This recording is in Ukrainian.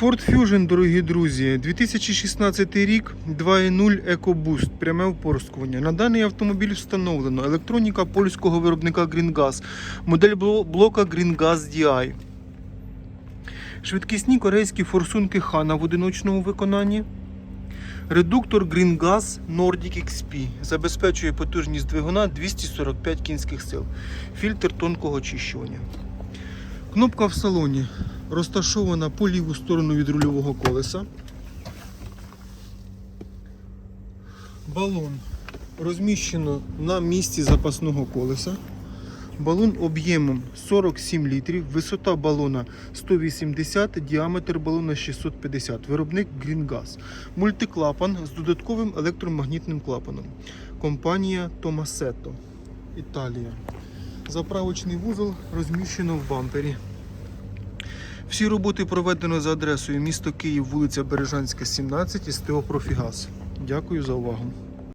Ford Fusion, дорогі друзі, 2016 рік 2.0 EcoBoost, пряме впорскування. На даний автомобіль встановлено електроніка польського виробника GreenGas, модель блока GreenGas DI. Швидкісні корейські форсунки Хана в одиночному виконанні. Редуктор GreenGas Nordic XP забезпечує потужність двигуна 245 кінських сил. Фільтр тонкого очищування. Кнопка в салоні розташована по ліву сторону від рульового колеса. Балон розміщено на місці запасного колеса. Балон об'ємом 47 літрів, висота балона 180, діаметр балона 650. Виробник GreenGas. Мультиклапан з додатковим електромагнітним клапаном. Компанія Tomasetto, Італія. Заправочний вузол розміщено в бампері. Всі роботи проведено за адресою місто Київ, вулиця Бережанська, 17, СТО Профігаз. Дякую за увагу.